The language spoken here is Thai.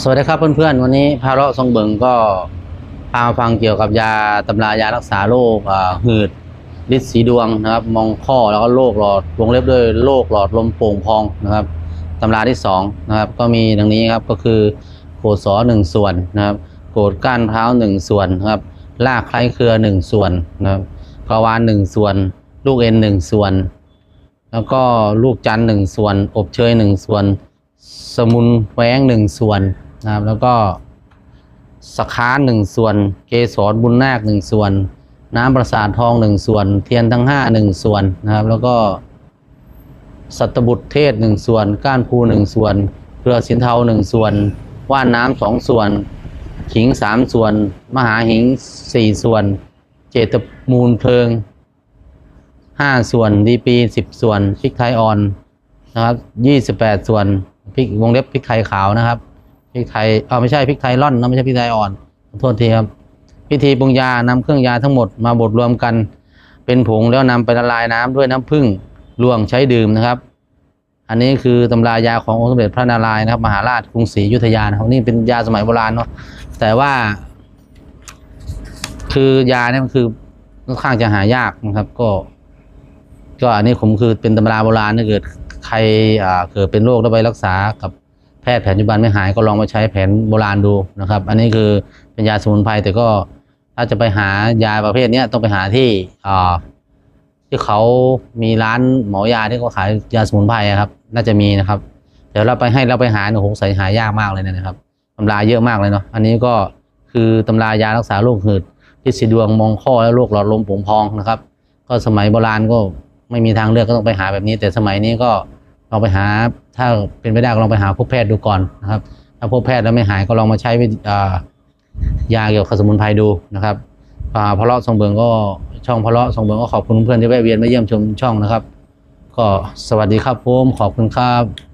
สวัสดีครับเพื่อนๆ วันนี้พาเลาะทรงเบิงก็พามาฟังเกี่ยวกับยาตำรายารักษาโรคหืดลิดสีดวงนะครับมองข้อแล้วก็โรคหลอดวงเล็บด้วยโรคหลอดลมโป่งพองนะครับตำราที่สองนะครับก็มีดังนี้ครับก็คือโกดสอหนึ่งส่วนนะครับโกดก้านเท้าหนึ่งส่วนนะครับรากคล้ายเครือหนึ่งส่วนนะครับกระวานหนึ่งส่วน ลูกเอ็นหนึ่งส่วน แล้วก็ลูกจันทร์หนึ่งส่วน อบเชยหนึ่งส่วน สมุนแหวงหนึ่งส่วนนะครับแล้วก็สค้านหนึ่งส่วน เกสรบุญนาคหนึ่งส่วน น้ำประสาททองหนึ่งส่วน เทียนทั้งห้าหนึ่งส่วนนะครับ แล้วก็สัตบุตรเทศหนึ่งส่วน ก้านภูหนึ่งส่วนเกลือสินเทาหนึ่งส่วน ว่านน้ำสองส่วนขิงสามส่วน มหาหิงสี่ส่วน เจตมูลเพลิงห้าส่วนดีปีสิบส่วนพริกไทยอ่อนนะครับยี่สิบแปดส่วน พริกวงเล็บพริกไทยขาวนะครับพริกไทยเออไม่ใช่พริกไทยร่อนนะไม่ใช่พริกไทยอ่อนขอโทษทีครับพิธีปรุงยานำเครื่องยาทั้งหมดมาบดรวมกัน เป็นผงแล้วนำไปละลายน้ำด้วยน้ำผึ้งลวงใช้ดื่มนะครับ อันนี้คือตำรายาขององค์สมเด็จพระนารายณ์นะครับมหาราชกรุงศรีอยุธยานะครับนี่เป็นยาสมัยโบราณเนาะแต่ว่า คือยาเนี่ยมันคือค่อนข้างจะหายากนะครับ ก็ ก็อันนี้ผมคือเป็นตำราโบราณถ้าเกิด ใครอ่าเกิดเป็นโรคแล้วไปรักษากับแพทย์แผนปัจจุบันไม่หายก็ลองมาใช้แผนโบราณดูนะครับ อันนี้คือเป็นยาสมุนไพรแต่ก็ถ้าจะไปหายาประเภทนี้ต้องไปหาที่อ่าที่เขามีร้านหมอยาที่เขาขายยาสมุนไพรครับ น่าจะมีนะครับเดี๋ยวเราไปให้เราไปหาเนี่ยโหใส่หายากมากเลยนะครับตำราเยอะมากเลยเนาะอันนี้ก็คือตำรายารักษาโรคหืดพิษสีดวงมองข้อและโรคหลอดลมโป่งพองนะครับ ก็สมัยโบราณก็ไม่มีทางเลือกก็ต้องไปหาแบบนี้ แต่สมัยนี้ก็ ลองไปหาถ้าเป็นไปได้ก็ลองไปหาพบแพทย์ดูก่อนนะครับ ถ้าพบแพทย์แล้วไม่หายก็ลองมาใช้ยาเกี่ยวกับสมุนไพรดูนะครับอ่าพะเลาะทรงเบิงก็ช่องพะเลาะทรงเบิงก็ขอบคุณเพื่อนที่แวะเวียนมาเยี่ยมชมช่องนะครับ ก็สวัสดีครับผมขอบคุณครับ